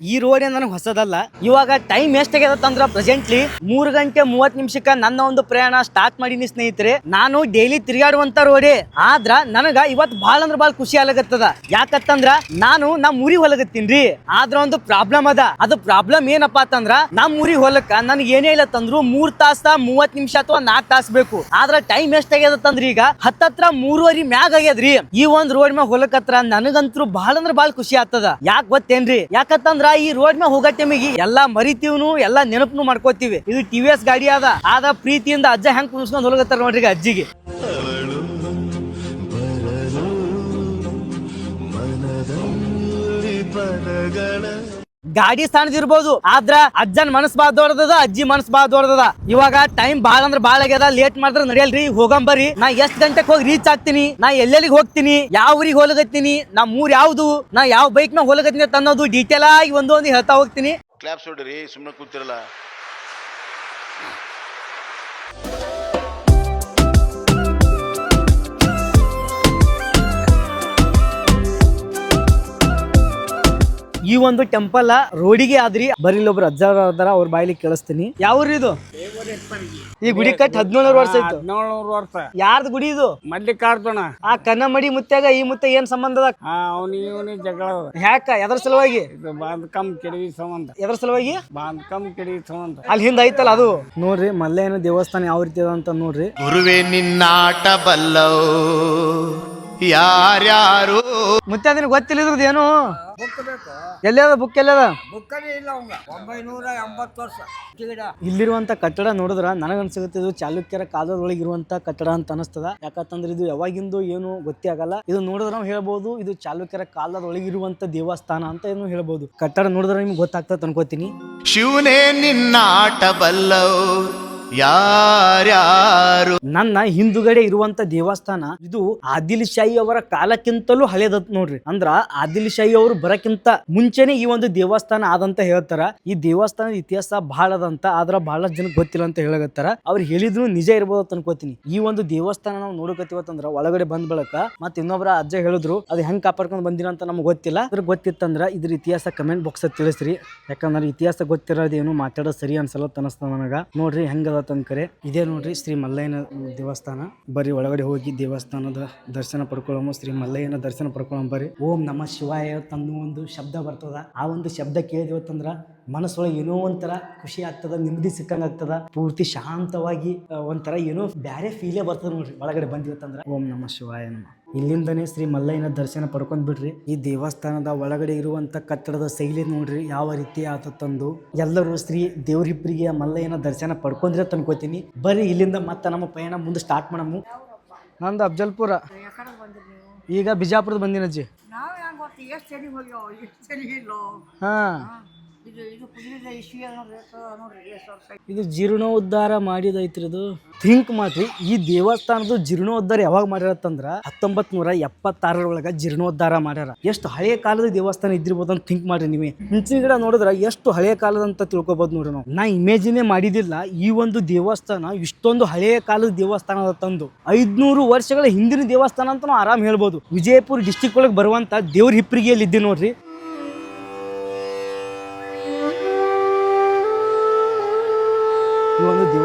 ಈ ರೋಡ್ ನನಗೆ ಹೊಸದಲ್ಲ. ಇವಾಗ ಟೈಮ್ ಎಷ್ಟಾಗ್ಯದ ಅಂದ್ರ ಪ್ರೆಸೆಂಟ್ಲಿ ಮೂರ್ ಗಂಟೆ ಮೂವತ್ ನಿಮಿಷಕ್ಕ ನನ್ನ ಒಂದು ಪ್ರಯಾಣ ಸ್ಟಾರ್ಟ್ ಮಾಡೀನಿ ಸ್ನೇಹಿತರೆ. ನಾನು ಡೈಲಿ ತಿರುಗಾಡುವಂತ ರೋಡೇ ಆದ್ರ ನನಗ ಇವತ್ ಬಾಳ ಅಂದ್ರ ಬಾಳ ಖುಷಿ ಆಗತ್ತದ ಯಾಕತ್ತಂದ್ರ ನಾನು ನಮ್ಮ ಊರಿಗೆ ಹೊಲಗತ್ತೀನ್ರಿ ಆದ್ರ ಒಂದು ಪ್ರಾಬ್ಲಮ್ ಅದ. ಅದು ಪ್ರಾಬ್ಲಮ್ ಏನಪ್ಪಾ ಅಂತಂದ್ರ ನಮ್ಮ ಊರಿಗೆ ಹೊಲಕ್ಕ ನನ್ಗೆ ಏನೇ ಇಲ್ಲ ತಂದ್ರು ಮೂರ್ ತಾಸ ಮೂವತ್ ನಿಮಿಷ ಅಥವಾ ನಾಕ್ ತಾಸ ಬೇಕು. ಆದ್ರ ಟೈಮ್ ಎಷ್ಟಾಗ್ಯದಂದ್ರ ಈಗ ಹತ್ತತ್ರ ಮೂರುವರಿ ಮ್ಯಾಗ ಆಗ್ಯದ್ರಿ. ಈ ಒಂದ್ ರೋಡ್ ಮ್ಯಾಗ ಹೊಲಕತ್ರ ನನಗಂತೂ ಭಾಳ ಅಂದ್ರ ಬಾಳ ಖುಷಿ ಆಗ್ತದ. ಯಾಕೆ ಗೊತ್ತೇನ್ರಿ? ಯಾಕತ್ತಂದ್ರ ಈ ರೋಡ್ ಮ್ಯಾಗ ಹೋಗೋ ಟೈಮಿಗೆ ಎಲ್ಲಾ ಮರಿತೀವ್ನು, ಎಲ್ಲಾ ನೆನಪನು ಮಾಡ್ಕೋತೀವಿ. ಇದು ಟಿ ವಿ ಎಸ್ ಗಾಡಿ ಅದ. ಆದ ಪ್ರೀತಿಯಿಂದ ಅಜ್ಜ ಹೆಂಗ್ ಕುಣಿಸ್ಕೊಂಡು ಹೋಗತ್ತಾರ ನೋಡ್ರಿ ಅಜ್ಜಿಗೆ. ಗಾಡಿ ಸಣ್ಣದಿರ್ಬೋದು ಆದ್ರ ಅಜ್ಜನ್ ಮನಸ್ ಬಾ ದೊಡ್ಡದ ಅಜ್ಜಿ ಮನಸ್ ಬಾ ದೊಡ್ಡದ. ಇವಾಗ ಟೈಮ್ ಬಾಳ ಅಂದ್ರ ಬಾಳ ಆಗ್ಯದ ಲೇಟ್ ಮಾಡಿದ್ರ ನಡೆಯಲ್ರಿ ಹೋಗಂಬರಿ ನಾ ಎಷ್ಟ್ ಗಂಟೆಗೆ ಹೋಗಿ ರೀಚ್ ಆಗ್ತೀನಿ, ನಾ ಎಲ್ಲೆಲ್ಲಿಗೆ ಹೋಗ್ತೀನಿ, ಯಾವ ಊರಿಗೆ ಹೋಲಗತ್ತೀನಿ, ನಮ್ ಊರ್ ಯಾವ್ದು, ನಾ ಯಾವ ಬೈಕ್ನ ಹೋಲಗತ್ತೀನಿ ಅಂತ ಅನ್ನೋದು ಡೀಟೇಲ್ ಆಗಿ ಒಂದೊಂದು ಹೇಳ್ತಾ ಹೋಗ್ತೀನಿ. ಕ್ಲಾಪ್ಸ್ ನೋಡ್ರಿ ಸುಮ್ಮನೆ ಕೂತಿರಲ್ಲ. ಈ ಒಂದು ಟೆಂಪಲ್ ರೋಡಿಗೆ ಆದ್ರಿ. ಬರೀ ಒಬ್ರು ಅಜ್ಜ ಅದಾರ ಅವ್ರ ಬಾಯ್ಲಿ ಕೇಳಿಸ್ತೀನಿ. ಯಾವ್ರಿ ಇದು? ಈ ಗುಡಿ ಕಟ್ ಹದಿನೇಳು ವರ್ಷ ಆಯ್ತು. ಹದಿನೇಳು ವರ್ಷ. ಯಾರ್ದ ಗುಡಿ ಇದು? ಮಲ್ಲಿಕಾರ್ಜುನ. ಆ ಕನ್ನಮಡಿ ಮುತ್ತಾಗ ಈ ಮುತ್ತ ಏನ್ ಸಂಬಂಧ ಅದ? ಅವನಿ ಇವನಿ ಜಗಳ ಯಾಕ ಹ್ಯಾಕ? ಎದ್ರ ಸಲುವಾಗಿ? ಇದು ಬಾಂಧಕಂ ಕೆಡವಿ ಸಂಬಂಧ. ಎದ್ರ ಸಲುವಾಗಿ? ಬಾಂಧಕಂ ಕೆಡವಿ ಸಂಬಂಧ. ಅಲ್ಲಿ ಹಿಂದ ಐತಲ್ಲ ಅದು? ನೋಡ್ರಿ ಮಲ್ಲೇನ ದೇವಸ್ಥಾನ ಯಾವ ರೀತಿ ಅದ ಅಂತ ನೋಡ್ರಿ. ಗುರುವೆ ನಿನ್ನಾಟ ಬಲ್ಲವು? ಯಾರ್ಯಾರು? ಮತ್ತೆ ಅದನ್ನ ಗೊತ್ತಿಲ್ಲ ಏನು? ಎಲ್ಲಿ ಅದ ಬುಕ್ ಎಲ್ಲಿ ಅದ ಒಂಬೈನೂರ ಎಂಬತ್ತು ವರ್ಷ ಗಿಡ ಇಲ್ಲಿರುವಂತ ಕಟ್ಟಡ ನೋಡಿದ್ರ ನನಗನ್ಸುತ್ತೆ ಇದು ಚಾಲುಕ್ಯರ ಕಾಲದೊಳಗೆ ಇರುವಂತ ಕಟ್ಟಡ ಅಂತ ಅನಿಸ್ತದ. ಯಾಕಂತಂದ್ರೆ ಇದು ಯಾವಾಗಿಂದು ಏನು ಗೊತ್ತೇ ಆಗಲ್ಲ. ಇದು ನೋಡಿದ್ರೆ ನಾವು ಹೇಳ್ಬೋದು ಇದು ಚಾಲುಕ್ಯರ ಕಾಲದೊಳಗೆ ಇರುವಂತ ದೇವಸ್ಥಾನ ಅಂತ ಏನು ಹೇಳ್ಬೋದು. ಕಟ್ಟಡ ನೋಡಿದ್ರೆ ನಿಮ್ಗೆ ಗೊತ್ತಾಗ್ತದೆ ಅನ್ಕೋತೀನಿ. ಶಿವನೇ ನಿನ್ನಾಟ ಬಲ್ಲವು ಯಾರ್ಯಾರು? ನನ್ನ ಹಿಂದುಗಡೆ ಇರುವಂತ ದೇವಸ್ಥಾನ, ಇದು ಆದಿಲ್ ಶಾಹಿ ಅವರ ಕಾಲಕ್ಕಿಂತಲೂ ಹಳೆದತ್ ನೋಡ್ರಿ. ಅಂದ್ರ ಆದಿಲ್ ಶಾಹಿ ಅವರು ಬರಕ್ಕಿಂತ ಮುಂಚೆನೆ ಈ ಒಂದು ದೇವಸ್ಥಾನ ಆದಂತ ಹೇಳ್ತಾರ. ಈ ದೇವಸ್ಥಾನದ ಇತಿಹಾಸ ಬಹಳ ಅದಂತ ಆದ್ರ ಬಹಳಷ್ಟು ಜನ ಗೊತ್ತಿಲ್ಲ ಅಂತ ಹೇಳಕತ್ತಾರ. ಅವ್ರು ಹೇಳಿದ್ರು ನಿಜ ಇರ್ಬೋದು ಅನ್ಕೋತೀನಿ. ಈ ಒಂದು ದೇವಸ್ಥಾನ ನಾವು ನೋಡಕತ್ತಿವತ್ತಂದ್ರ ಒಳಗಡೆ ಬಂದ್ ಬಳಕ ಮತ್ ಇನ್ನೊಬ್ಬರ ಅಜ್ಜ ಹೇಳಿದ್ರು, ಅದು ಹೆಂಗ್ ಕಾಪಾಡ್ಕೊಂಡ್ ಬಂದಿರ ಅಂತ ನಮ್ಗೆ ಗೊತ್ತಿಲ್ಲ. ಅದ್ರ ಗೊತ್ತಿತ್ತಂದ್ರ ಇದ್ರ ಇತಿಹಾಸ ಕಮೆಂಟ್ ಬಾಕ್ಸ್ ತಿಳಿಸ್ರಿ. ಯಾಕಂದ್ರೆ ಇತಿಹಾಸ ಗೊತ್ತಿರೋದೇನು ಮಾತಾಡೋದು ಸರಿ ಅನ್ಸಲ್ಲ ಅನಸ್ತ ನನಗ. ನೋಡ್ರಿ ಹೆಂಗದ ತನಕರೆ ಇದೇ ನೋಡ್ರಿ ಶ್ರೀ ಮಲ್ಲಯ್ಯನ ದೇವಸ್ಥಾನ. ಬರೀ ಒಳಗಡೆ ಹೋಗಿ ದೇವಸ್ಥಾನದ ದರ್ಶನ ಪಡ್ಕೊಳ್ಳೋಮ ಶ್ರೀ ಮಲ್ಲಯ್ಯನ ದರ್ಶನ ಪಡ್ಕೊಳ್ಳೋಣ ಬರ್ರಿ. ಓಂ ನಮ ಶಿವಾಯ ತಂದು ಒಂದು ಶಬ್ದ ಬರ್ತದ. ಆ ಒಂದು ಶಬ್ದ ಕೇಳಿದಿವತ್ತಂದ್ರ ಮನಸ್ಸೊಳಗೆ ಏನೋ ಒಂಥರ ಖುಷಿ ಆಗ್ತದ, ನೆಮ್ಮದಿ ಸಿಕ್ಕಂಗ ಆಗ್ತದ. ಪೂರ್ತಿ ಶಾಂತವಾಗಿ ಒಂಥರ ಏನೋ ಬ್ಯಾರೆ ಫೀಲೇ ಬರ್ತದ ನೋಡ್ರಿ ಒಳಗಡೆ ಬಂದಿವತ್ತಂದ್ರ. ಓಂ ನಮ ಶಿವಾಯ ನಮ. ಇಲ್ಲಿಂದನೇ ಶ್ರೀ ಮಲ್ಲಯ್ಯನ ದರ್ಶನ ಪಡ್ಕೊಂಡು ಬಿಡ್ರಿ. ಈ ದೇವಸ್ಥಾನದ ಒಳಗಡೆ ಇರುವಂತ ಕಟ್ಟಡದ ಶೈಲಿ ನೋಡ್ರಿ ಯಾವ ರೀತಿ ಆತ ತಂದು. ಎಲ್ಲರೂ ಶ್ರೀ ದೇವ್ರಿಬ್ಬರಿಗೆ ಮಲ್ಲಯ್ಯನ ದರ್ಶನ ಪಡ್ಕೊಂಡ್ರೆ ತಂದ್ಕೋತೀನಿ ಬರ್ರಿ ಇಲ್ಲಿಂದ ಮತ್ತೆ ನಮ್ಮ ಪಯಣ ಮುಂದೆ ಸ್ಟಾರ್ಟ್ ಮಾಡಮು. ನಂದು ಅಫ್ಜಲ್ಪುರ. ಈಗ ಬಿಜಾಪುರದ ಬಂದಿನ ಅಜ್ಜಿ. ಹಾ. ಇದು ಜೀರ್ಣೋದ್ಧಾರ ಮಾಡಿದೈತ್ರಿ ಇದು. ಥಿಂಕ್ ಮಾಡ್ರಿ, ಈ ದೇವಸ್ಥಾನದ ಜೀರ್ಣೋದ್ಧಾರ ಯಾವಾಗ ಮಾಡ್ಯಾರತ್ತಂದ್ರ ಹತ್ತೊಂಬತ್ ನೂರ ಎಪ್ಪತ್ತಾರರೊಳಗ ಜೀರ್ಣೋದ್ಧಾರ ಮಾಡ್ಯಾರ. ಎಷ್ಟು ಹಳೆಯ ಕಾಲದ ದೇವಸ್ಥಾನ ಇದ್ದಿರ್ಬೋದು ಅಂತ ಥಿಂಕ್ ಮಾಡ್ರಿ ನೀವೇ. ಹುಂಚಿನ ಗಿಡ ನೋಡಿದ್ರ ಎಷ್ಟು ಹಳೆಯ ಕಾಲದ ಅಂತ ತಿಳ್ಕೊಬೋದು ನೋಡ್ರಿ ನಾವು. ನಾ ಇಮೇಜಿನೇ ಮಾಡಿದಿಲ್ಲ, ಈ ಒಂದು ದೇವಸ್ಥಾನ ಇಷ್ಟೊಂದು ಹಳೆಯ ಕಾಲದ ದೇವಸ್ಥಾನ ತಂದು. ಐದ್ನೂರು ವರ್ಷಗಳ ಹಿಂದಿನ ದೇವಸ್ಥಾನ ಅಂತ ನಾವು ಆರಾಮ್ ಹೇಳ್ಬೋದು. ವಿಜಯಪುರ ಡಿಸ್ಟಿಕ್ ಒಳಗೆ ಬರುವಂತ ದೇವ್ರ ಹಿಪ್ಪರಿಗೆಯಲ್ಲಿ ಇದ್ದೀವಿ ನೋಡ್ರಿ.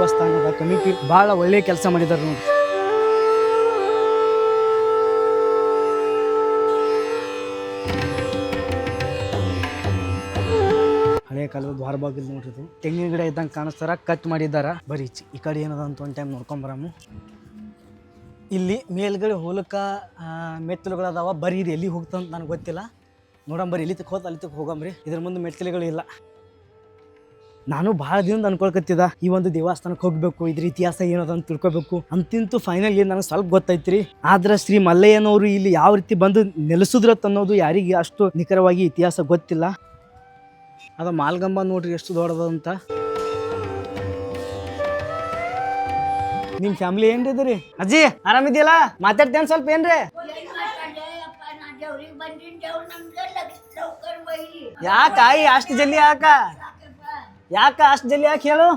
ದೇವಸ್ಥಾನದ ಕಮಿಟಿ ಬಹಳ ಒಳ್ಳೆ ಕೆಲಸ ಮಾಡಿದ್ದಾರೆ ನೋಡಿ ಹಳೆಯ ಕಾಲದ ದ್ವಾರ ನೋಡ್ರಿ ತೆಂಗಿನ ಗಿಡ ಇದ್ದಂಗೆ ಕಾಣಿಸ್ತಾರ, ಕಟ್ ಮಾಡಿದ್ದಾರ. ಬರೀ ಈ ಕಡೆ ಏನದ ಅಂತ ಒಂದು ಟೈಮ್ ನೋಡ್ಕೊಂಬರಾಮು ಇಲ್ಲಿ ಮೇಲ್ಗಡೆ ಹೋಲಕ ಮೆತ್ತಲುಗಳದಾವ ಬರೀ ಇದು ಎಲ್ಲಿ ಹೋಗ್ತಂತ ನನಗೆ ಗೊತ್ತಿಲ್ಲ. ನೋಡಂಬರಿ ಇಲ್ಲಿ ಹೋತ ಅಲ್ಲಿ ಹೋಗಂಬ್ರಿ. ಇದ್ರ ಮುಂದೆ ಮೆಟ್ಟಿಲುಗಳು ಇಲ್ಲ. ನಾನು ಭಾಳ ದಿನದ ಅನ್ಕೊಳ್ಕತ್ತಿದ, ಈ ಒಂದು ದೇವಸ್ಥಾನಕ್ಕೆ ಹೋಗ್ಬೇಕು, ಇದ್ರ ಇತಿಹಾಸ ಏನದ ಅಂತ ತಿಳ್ಕೊಬೇಕು ಅಂತಿಂತೂ ಫೈನಲ್ ನನಗೆ ಸ್ವಲ್ಪ ಗೊತ್ತೈತ್ರಿ ಆದ್ರೆ ಶ್ರೀ ಮಲ್ಲಯ್ಯನವರು ಇಲ್ಲಿ ಯಾವ ರೀತಿ ಬಂದು ನೆಲೆಸಿದ್ರತ್ ಅನ್ನೋದು ಯಾರಿಗೆ ಅಷ್ಟು ನಿಖರವಾಗಿ ಇತಿಹಾಸ ಗೊತ್ತಿಲ್ಲ. ಅದ ಮಾಲ್ಗಂಬ ನೋಡ್ರಿ ಎಷ್ಟು ದೊಡ್ಡದಂತ. ನಿಮ್ ಫ್ಯಾಮಿಲಿ ಏನ್ರಿ ಇದ್ರಿ ಅಜ್ಜಿ ಆರಾಮಿದ್ಯಲ್ಲ ಮಾತಾಡ್ತೇನೆ ಸ್ವಲ್ಪ ಏನ್ರಿ? ಯಾಕಾಯಿ ಅಷ್ಟು ಜಲ್ದಿ ಯಾಕ ಯಾಕ ಅಷ್ಟು ಜಲ್ದಿ ಯಾಕೆ ಹೇಳು?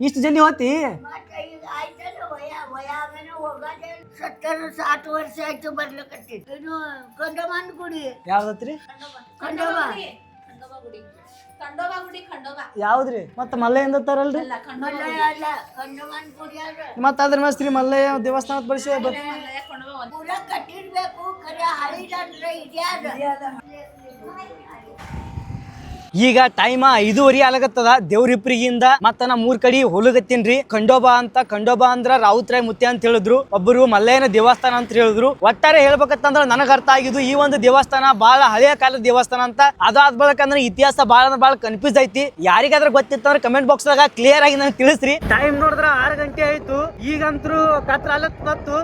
ಇಷ್ಟು ಜಲ್ದಿ ಹೋತಿ? ಮತ್ತೆ ಈಗ ಆಯ್ತಲ್ಲ ವಯ ವಯಾಗನ ಹೋಗದೆ ಸತ್ತರ ಸಾತು ವರ್ಷ ಆಯ್ತು ಬರ್ಲಕತ್ತಿ ಇದು ಕಂದಮನ್ ಗುಡಿ. ಯಾವ್ದತ್ರಿ ಕಂದಮ ಗುಡಿ. ಖಂಡೋಬಾ ಗುಡಿ ಖಂಡೋಬಾ ಯಾವ್ದ್ರಿ? ಮತ್ತೆ ಮಲ್ಲಯ್ಯ ತರಲ್ರಿ? ಅಲ್ಲ ಖಂಡೋಬಾ ಮಲ್ಲಯ್ಯ ಅಲ್ಲ ಕಂಡಮನ್ ಮತ್ತ ಅದ್ರ ಮೇಲೆ ಶ್ರೀ ಮಲ್ಲಯ್ಯ ದೇವಸ್ಥಾನದ ಬಳಸಿ ಮಲ್ಲಯ್ಯ ಖಂಡೋಬಾ ಒಂದ್ ಪೂರ ಕಟ್ಟಿರ್ಬೇಕು ಖರೆ ಹಳಿದಂದ್ರೆ ಇದ್ಯಾದ? ಈಗ ಟೈಮ್ ಐದೂವರೆ ಆಗತ್ತದ. ದೇವ್ರಿಪ್ರಿಗಿಂದ ಮತ್ತ ನಾ ಮೂರ್ ಕಡೆ ಹೊಲಗತ್ತೀನ್ರಿ. ಖಂಡೋಬಾ ಅಂತ, ಖಂಡೋಬಾ ಅಂದ್ರ ರಾವುತ್ರಾಯ್ ಮುತ್ಯ ಅಂತ ಹೇಳಿದ್ರು. ಒಬ್ಬರು ಮಲ್ಲಯ್ಯನ ದೇವಸ್ಥಾನ ಅಂತ ಹೇಳಿದ್ರು. ಒಟ್ಟಾರೆ ಹೇಳ್ಬೇಕಂತಂದ್ರ ನನಗ ಅರ್ಥ ಆಗಿದ್ದು ಈ ಒಂದು ದೇವಸ್ಥಾನ ಬಹಳ ಹಳೆಯ ಕಾಲದ ದೇವಸ್ಥಾನ ಅಂತ. ಅದಾದ ಬಳಕ ಅಂದ್ರೆ ಇತಿಹಾಸ ಬಹಳ ಅಂದ್ರೆ ಬಹಳ ಕನ್ಫ್ಯೂಸ್ ಐತಿ. ಯಾರಿಗಾದ್ರೂ ಗೊತ್ತಿತ್ತಂದ್ರೆ ಕಮೆಂಟ್ ಬಾಕ್ಸ್ ದಾಗ ಕ್ಲಿಯರ್ ಆಗಿ ನನಗೆ ತಿಳಿಸ್ರಿ. ಟೈಮ್ ನೋಡಿದ್ರ ಆರು ಗಂಟೆ ಆಯ್ತು. ಈಗಂತರೂ ಕತ್ರ ಅಲ್ಲತ್ತು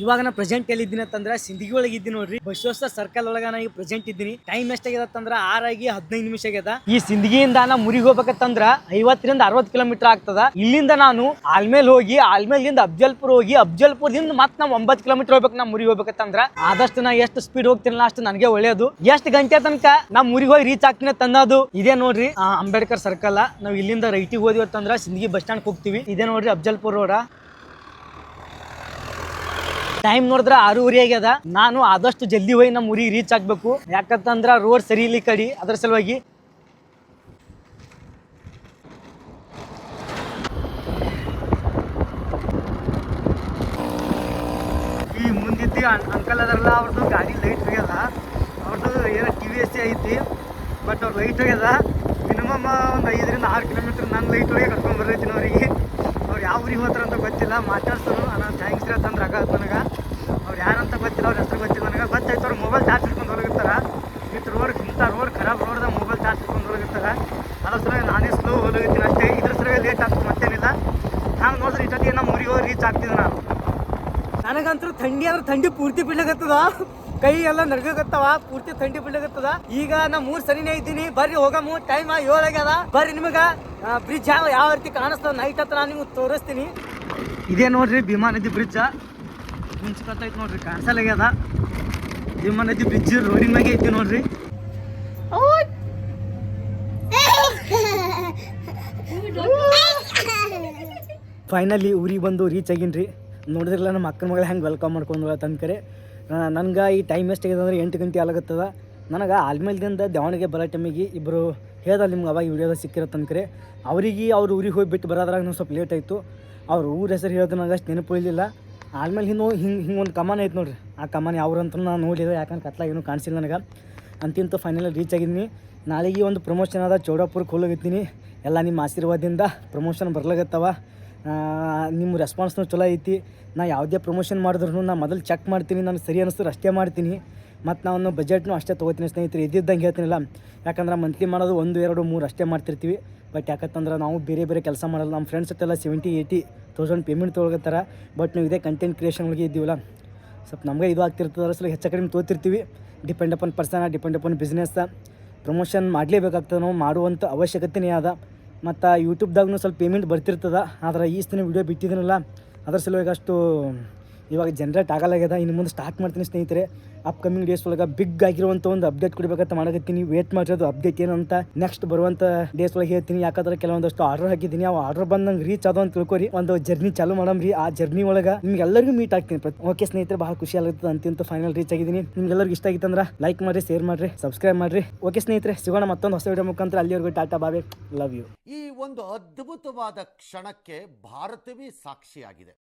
ಇವಾಗ ನಾ ಪ್ರೆಸೆಂಟ್ ಎಲ್ಲಿದ್ದೀನಿ ಅಂತಂದ್ರೆ ಸಿಂದಗಿ ಒಳಗೆ ಇದ್ದೀನಿ ನೋಡ್ರಿ. ಬಸವೇಶ್ವರ ಸರ್ಕಲ್ ಒಳಗ ನಾ ಈಗ ಪ್ರೆಸೆಂಟ್ ಇದ್ದೀನಿ. ಟೈಮ್ ಎಷ್ಟಾಗ್ಯದ ಅಂತಂದ್ರೆ ಆರಾಗಿ ಹದಿನೈದು ನಿಮಿಷ ಆಗ್ಯದ. ಈ ಸಿಂದಗಿಯಿಂದ ನಾ ಮುರಿಗೆ ಹೋಗ್ಬೇಕಂತಂದ್ರ ಐವತ್ತರಿಂದ ಅರವತ್ತು ಕಿಲೋಮೀಟರ್ ಆಗ್ತದ. ಇಲ್ಲಿಂದ ನಾನು ಆಲ್ಮೇಲ್ ಹೋಗಿ, ಆಲ್ಮೇಲಿಂದ ಅಫ್ಜಲ್ಪುರ್ ಹೋಗಿ, ಅಫ್ಜಲ್ಪುರ್ದಿಂದ ಮತ್ತೆ ನಾವು ಒಂಬತ್ತು ಕಿಲೋಮೀಟರ್ ಹೋಗ್ಬೇಕು, ನಾ ಮುರಿಗೆ ಹೋಗ್ಬೇಕಂತಂದ್ರ ಆದಷ್ಟು ನಾ ಎಷ್ಟು ಸ್ಪೀಡ್ ಹೋಗ್ತೀನಲ್ಲ ಅಷ್ಟು ನನಗೆ ಒಳ್ಳೇದು. ಎಷ್ಟು ಗಂಟೆ ತನಕ ನಾ ಮುರಿಗೆ ಹೋಗಿ ರೀಚ್ ಆಗ್ತೀನಿ ತಂದದು ಇದೇ ನೋಡ್ರಿ. ಅಂಬೇಡ್ಕರ್ ಸರ್ಕಲ್ ನಾವು ಇಲ್ಲಿಂದ ರೈಟಿಗೆ ಅಂತಂದ್ರ ಸಿಂದಗಿ ಬಸ್ ಸ್ಟ್ಯಾಂಡ್ ಹೋಗ್ತೀವಿ. ಇದೇ ನೋಡ್ರಿ ಅಫ್ಜಲ್ಪುರ್ ರೋಡ. ಟೈಮ್ ನೋಡಿದ್ರೆ ಆರೂವರೆ ಆಗ್ಯದ ನಾನು ಆದಷ್ಟು ಜಲ್ದಿ ಹೋಗಿ ನಮ್ಮ ಊರಿಗೆ ರೀಚ್ ಆಗ್ಬೇಕು. ಯಾಕಂತಂದ್ರ ರೋಡ್ ಸರಿ ಇಲ್ಲಿ ಕಡಿ. ಅದ್ರ ಸಲುವಾಗಿ ಈ ಮುಂದಿದ್ದು ಅಂಕಲ್ ಅದರಲ್ಲ ಅವ್ರದ್ದು ಗಾಡಿ ಲೈಟ್ ಹೋಗ್ಯದ. ಅವ್ರದ್ದು ಏನೋ ಟಿ ವಿ ಎಸ್ ಐತಿ ಬಟ್ ಅವ್ರು ಲೈಟ್ ಹೋಗ್ಯದ. ಮಿನಿಮಮ್ ಒಂದು ಐದರಿಂದ ಆರು ಕಿಲೋಮೀಟರ್ ನನ್ನ ಲೈಟ್ ಒಳಗೆ ಕರ್ಕೊಂಡು ಬರ್ತೀನಿ ಅವರಿಗೆ. ಅವ್ರು ಯಾವ ಊರಿಗೆ ಹೋಗ್ತಾರ ಅಂತ ಗೊತ್ತಿಲ್ಲ. ಮಾತಾಡ್ಸೋರು ನಾನು ಥ್ಯಾಂಕ್ಸ್ ರೀ ಅಂತಂದ್ರೆ ಆಗ ನನಗೆ ಅವ್ರು ಯಾರಂತ ಗೊತ್ತಿಲ್ಲ ಅವ್ರ ಹೆಸರು ಗೊತ್ತಿಲ್ಲ ನನಗೆ ಗೊತ್ತಾಯ್ತು ಅವ್ರು ಮೊಬೈಲ್ ಚಾರ್ಜ್ ಹಿಡ್ಕೊಂಡು ಹೊರಗಿರ್ತಾರ ವಿತ್ ರೋಡ್ ಇಂಥ ರೋಡ್ ಖರಾಬ್ ರೋಡ್ದಾಗ ಮೊಬೈಲ್ ಚಾರ್ಜ್ ಹಿಡ್ಕೊಂಡು ಹೊರಗಿರ್ತಾರ ಅದ್ರ ಸಲುವಾಗಿ ನಾನೇ ಸ್ಲೋ ಹೋಗಿರ್ತೀನಿ ಅಷ್ಟೇ ಇದ್ರ ಸಲುವಾಗಿ ಲೇಟ್ ಆಗ್ತದೆ ಮತ್ತೇನಿಲ್ಲ ಹಂಗೆ ನೋಡಿದ್ರೆ ಇಷ್ಟೊತ್ತಿಗೆ ನಮ್ಮ ಊರಿಗೆ ಹೋಗಿ ರೀಚ್ ಆಗ್ತಿದ್ದೆ ನಾನು ನನಗಂತೂ ಥಂಡಿ ಅಂದ್ರೆ ಥಂಡಿ ಪೂರ್ತಿ ಬೀಳಕತ್ತದ? ಕೈ ಎಲ್ಲ ನಡ್ಗಕತ್ತವ ಪೂರ್ತಿ ಥಂಡಿ ಬೀಳಕತ್ತದ. ಈಗ ನಾ ಮೂರ್ ಸರಿನೇ ಇದ್ದೀನಿ. ಬರ್ರಿ ಹೋಗಮು ಟೈಮ್ ಏಳಾಗ್ಯದ ಬರ್ರಿ ನಿಮಗ ಬ್ರಿಡ್ಜ್ ಯಾವ ಯಾವ ರೀತಿ ಕಾಣಿಸ್ತದ ನೈಟ್ ಹತ್ರ ನಿಮ್ಗೆ ತೋರಿಸ್ತೀನಿ. ಇದೇ ನೋಡ್ರಿ ಭೀಮಾ ನದಿ ಬ್ರಿಡ್ಜ್ ಮುಂಚಿಕೈತ್ ನೋಡ್ರಿ ಕಾಣಿಸಲಾಗ್ಯದ. ಭೀಮಾ ನದಿ ಬ್ರಿಡ್ಜ್ ರೋಡಿನ ಮ್ಯಾಗೆ ಐತಿ ನೋಡ್ರಿ. ಫೈನಲಿ ಊರಿಗೆ ಬಂದು ರೀಚ್ ಆಗೀನಿ ನೋಡಿದ್ರಲ್ಲ ನಮ್ಮ ಅಕ್ಕನ ಮಗಳು ಹೆಂಗೆ ವೆಲ್ಕಮ್ ಮಾಡ್ಕೊಂಡು ತನ್ನ ಕರೆ ನನಗೆ ಈ ಟೈಮ್ ಎಷ್ಟಾಗಿದೆ ಅಂದ್ರೆ ಎಂಟು ಗಂಟೆ ಆಗತ್ತದ ನನಗೆ ಆಲ್ಮೇಲ್ದಿಂದ ದಾವಣಗೆರೆ ಬರೋ ಟೈಮಿಗೆ ಇಬ್ಬರು ಹೇಳ್ದಲ್ಲ ನಿಮ್ಗೆ ಅವಾಗ ವಿಡಿಯೋದಾಗ ಸಿಕ್ಕಿರೋ ತನಕರೆ ಅವರಿಗೆ ಅವ್ರ ಊರಿಗೆ ಹೋಗಿ ಬಿಟ್ಟು ಬರೋದ್ರಾಗ ನಂಗೆ ಸ್ವಲ್ಪ ಲೇಟ್ ಆಯಿತು. ಅವ್ರ ಊರ ಹೆಸರು ಹೇಳೋದು ನನಗೆ ಅಷ್ಟು ನೆನಪು ಇರಲಿಲ್ಲ. ಆಲ್ಮೇಲೆ ಹಿಂಗೆ ಹಿಂಗೆ ಹಿಂಗೆ ಒಂದು ಕಮಾನ ಐತೆ ನೋಡ್ರಿ. ಆ ಕಮಾನ ಯಾವ್ರಂತ ನಾನು ನೋಡಿಲ್ಲ, ಯಾಕಂದ್ರೆ ಕತ್ಲಾಗ ಏನೂ ಕಾಣಿಸಿಲ್ಲ ನನಗೆ. ಅಂತಿಂತ ಫೈನಲ್ ರೀಚ್ ಆಗಿದ್ದೀನಿ ನಾಳೆಗೆ ಒಂದು ಪ್ರಮೋಷನ್ ಅದ ಚೌಡಾಪುರಕ್ಕೆ ಹೋಗ್ತೀನಿ ಎಲ್ಲ ನಿಮ್ಮ ಆಶೀರ್ವಾದದಿಂದ ಪ್ರಮೋಷನ್ ಬರ್ಲಾಗತ್ತವ ನಿಮ್ಮ ರೆಸ್ಪಾನ್ಸ್ನು ಚಲೋ ಐತಿ. ನಾ ಯಾವುದೇ ಪ್ರಮೋಷನ್ ಮಾಡಿದ್ರು ನಾ ಮೊದಲು ಚೆಕ್ ಮಾಡ್ತೀನಿ, ನನಗೆ ಸರಿ ಅನಿಸಿದ್ರೆ ಅಷ್ಟೇ ಮಾಡ್ತೀನಿ. ಮತ್ತು ನಾನು ಬಜೆಟ್ನು ಅಷ್ಟೇ ತೊಗೋತೀನಿ ಸ್ನೇಹಿತರೆ, ಇದ್ದಿದ್ದಂಗೆ ಹೇಳ್ತೀನಿಲ್ಲ. ಯಾಕಂದ್ರೆ ಮಂತ್ಲಿ ಮಾಡೋದು ಒಂದು, ಎರಡು, ಮೂರು ಅಷ್ಟೇ ಮಾಡ್ತಿರ್ತೀವಿ. ಬಟ್ ಯಾಕಂತಂದ್ರೆ ನಾವು ಬೇರೆ ಬೇರೆ ಕೆಲಸ ಮಾಡಲ್ಲ. ನಮ್ಮ ಫ್ರೆಂಡ್ಸ್ ಜೊತೆಲ್ಲ ಸೆವೆಂಟಿ ಏಯ್ಟಿ ತೌಸಂಡ್ ಪೇಮೆಂಟ್ ತೊಗೊಳ್ತಾರ. ಬಟ್ ನೀವು ಇದೇ ಕಂಟೆಂಟ್ ಕ್ರಿಯೇಷನ್ ಒಳಗೆ ಇದ್ದೀವಲ್ಲ, ಸ್ವಲ್ಪ ನಮಗೆ ಇದು ಆಗ್ತಿರ್ತದ. ಸಲ ಹೆಚ್ಚು ಕಡಿಮೆ ತೋತಿರ್ತೀವಿ. Depend upon person depend upon business promotion ಮಾಡಲೇಬೇಕಾಗ್ತದೆ, ನಾವು ಮಾಡುವಂಥ ಅವಶ್ಯಕತೆನೇ ಅದ ಮತ್ತು ಯೂಟ್ಯೂಬ್ದಾಗೂ ಸ್ವಲ್ಪ ಪೇಮೆಂಟ್ ಬರ್ತಿರ್ತದೆ. ಆದ್ರೆ ಈ ವೀಡಿಯೋ ವಿಡಿಯೋ ಬಿಟ್ಟಿದ್ದೀನಲ್ಲ ಅದ್ರ ಸಲುವಾಗಿ ಅಷ್ಟು ಇವಾಗ ಜನ್ರೇಟ್ ಆಗಲಾಗ್ಯದ, ಇನ್ನು ಮುಂದೆ ಸ್ಟಾರ್ಟ್ ಮಾಡ್ತೀನಿ ಸ್ನೇಹಿತರೆ. ಅಪ್ಕಮಿಂಗ್ ಡೇಸ್ ಒಳಗೆ ಬಿಗ್ ಆಗಿರುವಂಥ ಒಂದು ಅಪ್ಡೇಟ್ ಕೊಡಬೇಕಂತ ಮಾಡಕತ್ತೀನಿ. ವೇಟ್ ಮಾಡಿರೋದು ಅಪ್ಡೇಟ್ ಏನು ಅಂತ ನೆಕ್ಸ್ಟ್ ಬರುವಂಥ ಡೇಸ್ ಒಳಗೆ ಹೇಳ್ತೀನಿ. ಯಾಕಂದ್ರೆ ಕೆಲವೊಂದಷ್ಟು ಆರ್ಡರ್ ಹಾಕಿದ್ದೀನಿ. ಆ ಆರ್ಡರ್ ಬಂದಂಗೆ ರೀಚ್ ಆದೋ ಅಂತ ತಿಳ್ಕೊರಿ. ಒಂದು ಜರ್ನಿ ಚಾಲು ಮಾಡಮ್ರಿ. ಆ ಜರ್ನಿ ಒಳಗೆ ನಿಮ್ಗೆ ಎಲ್ಲರಿಗೂ ಮೀಟ್ ಆಗ್ತೀನಿ ಓಕೆ ಸ್ನೇಹಿತರೆ, ಬಹಳ ಖುಷಿ ಆಗುತ್ತೆ ಅಂತಿಂತ ಫೈನಲ್ ರೀಚ್ ಆಗಿದ್ದೀನಿ. ನಿಮ್ಗೆಲ್ಲರಿಗೂ ಇಷ್ಟ ಆಗಿತ್ತಂದ್ರೆ ಲೈಕ್ ಮಾಡಿರಿ ಶೇರ್ ಮಾಡಿರಿ ಸಬ್ಸ್ಕ್ರೈಬ್ ಮಾಡಿರಿ. ಓಕೆ ಸ್ನೇಹಿತರೆ, ಸಿಗೋಣ ಮತ್ತೊಂದು ಹೊಸ ವಿಡಿಯೋ ಮುಖಾಂತರ. ಅಲ್ಲಿವರೆಗೂ ಟಾಟಾ ಬಾಬೆ ಲವ್ ಯು ಈ ಒಂದು ಅದ್ಭುತವಾದ ಕ್ಷಣಕ್ಕೆ ಭಾರತವೇ ಸಾಕ್ಷಿಯಾಗಿದೆ.